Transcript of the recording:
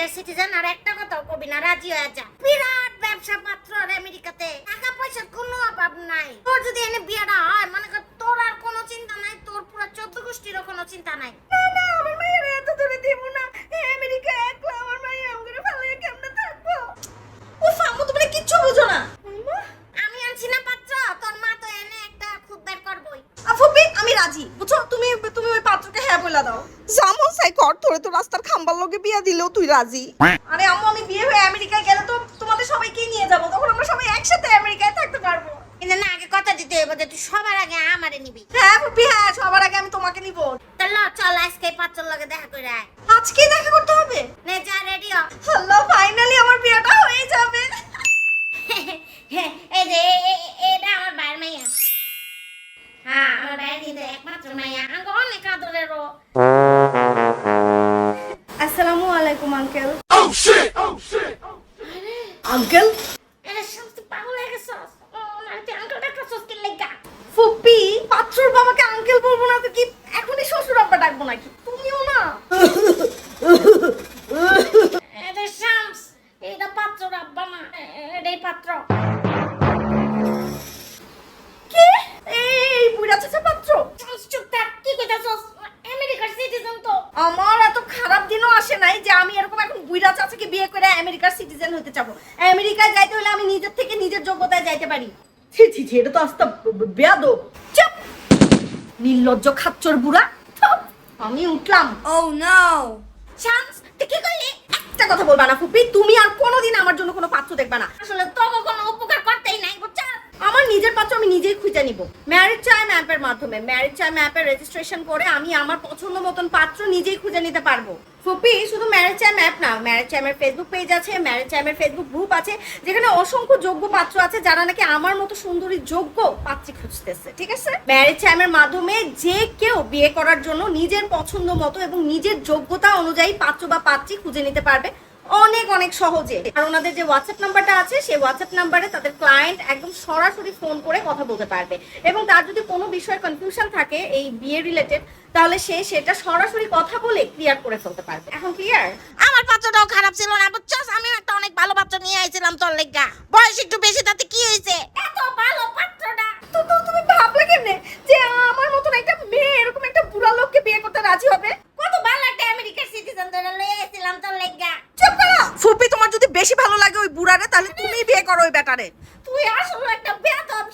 আমেরিকার সিটিজেন আর একটা কথাও কবি না রাজি হয়ে যা। বিরাট ব্যবসা পাত্র আর আমেরিকাতে। টাকা পয়সার কোনো অভাব নাই। তোর যদি এনে বিয়েটা হয় মনে কর তোর আর কোনো চিন্তা নাই তোর পুরো চোদ্দ গোষ্ঠীরও কোনো চিন্তা নাই। না না আমার মায়ের এত দূরে দিব না। আমেরিকা একলা আমার মায়ের আমগরে ফেলে কেমনে থাকব? উফ আম্মু তুমি কিচ্ছু বুঝো না। আমি আনছি না পাত্র। তোর মা তো এনে একটা খুব বের করবই। আফুপি আমি রাজি বুঝছ? তুমি বলে দাও। যেমন সাই কর তোরে তো রাস্তার খাম্বার লগে বিয়া দিলেও তুই রাজি আরে আম্মু আমি বিয়ে হয়ে আমেরিকায় গেলে তো তোমাদের সবাইকে নিয়ে যাব। তখন আমরা সবাই একসাথে আমেরিকায় থাকতে পারব। কিন্তু না আগে কথা দিতে হইব যে তুই সবার আগে আমারে নিবি। হ্যাঁ ফুপি হ্যাঁ সবার আগে আমি তোমাকে নিব। তাহলে চল আজকে পাত্রর লগে দেখা করে আয়। আজকে দেখা করতে হবে? নে যা রেডি হ। আল্লাহ ফাইনালি আমার বিয়েটা হয়ে যাবে। এই যে এটা আমার ভাইয়ের মাইয়া। হ্যাঁ আমার ভাইয়ের কিন্তু একমাত্র ডাক্তার সস্কিল লেগা। ফুপি পাত্রর বাবাকে আঙ্কেল বলব না তো কি এখনই শ্বশুর আব্বা ডাকবো নাকি? তুমিও না। এটা শামস এটা পাত্র আব্বা না এটাই পাত্র। কে? এই বুড়া চাচা পাত্র। শামস চুপ থাক কি কইতাছস? আমেরিকার সিটিজেন তো। আমার এত খারাপ আসে নাই যে আমি এরকম এখন বুইরা চাচাকে বিয়ে করে আমেরিকার সিটিজেন হতে চাবো। আমেরিকায় যাইতে হলে আমি নিজের থেকে নিজের যোগ্যতায় যাইতে পারি। ছি ছি ছি এটা তো আস্তা বেয়াদ চুপ! নির্লজ্জ খাচ্চর বুড়া। আমি উঠলাম। ও নো চান্স তুই কি করলি? একটা কথা বলবা না ফুপি তুমি আর কোনোদিন আমার জন্য কোনো পাত্র দেখবা না। আসলে তোকে কোনো উপকার করতেই নাই বুঝছস আমার নিজের পাত্র আমি নিজেই খুঁজে নিব। ম্যারিজ চাই ম্যাপের মাধ্যমে ম্যারেজ চাই ম্যাপে রেজিস্ট্রেশন করে আমি আমার পছন্দ মতন পাত্র নিজেই খুঁজে নিতে পারব। ফুপি, শুধু ম্যারেজ চাই ম্যাপ না ম্যারেজ চাইমের ফেসবুক পেজ আছে ম্যারেজ চাইমের ফেসবুক গ্রুপ আছে, যেখানে অসংখ্য যোগ্য পাত্র আছে যারা নাকি আমার মতো সুন্দরী যোগ্য পাত্রী খুঁজতেছে, ঠিক আছে? ম্যারেজ চাইমের মাধ্যমে যে কেউ বিয়ে করার জন্য নিজের পছন্দ মতো এবং নিজের যোগ্যতা অনুযায়ী পাত্র বা পাত্রী খুঁজে নিতে পারবে। অনেক অনেক সহজে। আর ওনাদের যে হোয়াটসঅ্যাপ নাম্বারটা আছে, সেই হোয়াটসঅ্যাপ নাম্বারে তাদের ক্লায়েন্ট একদম সরাসরি ফোন করে কথা বলতে পারবে। এবং তার যদি কোনো বিষয়ে কনফিউশন থাকে, এই বিয়ে রিলেটেড তাহলে সে সেটা সরাসরি কথা বলে ক্লিয়ার করে ফেলতে পারবে। এখন ক্লিয়ার আমার বাচ্চাটাও খারাপ ছিল না, বুঝছস? আমি একটা অনেক ভালো বাচ্চা নিয়ে আইছিলাম তোর লেগা। বয়স একটু বেশি, তাতে কি হয়েছে ফুপি, তোমার যদি বেশি ভালো লাগে ওই বুড়ারে, তাহলে তুমি বিয়ে করো ওই বেটারে। তুই আসলে একটা বেতন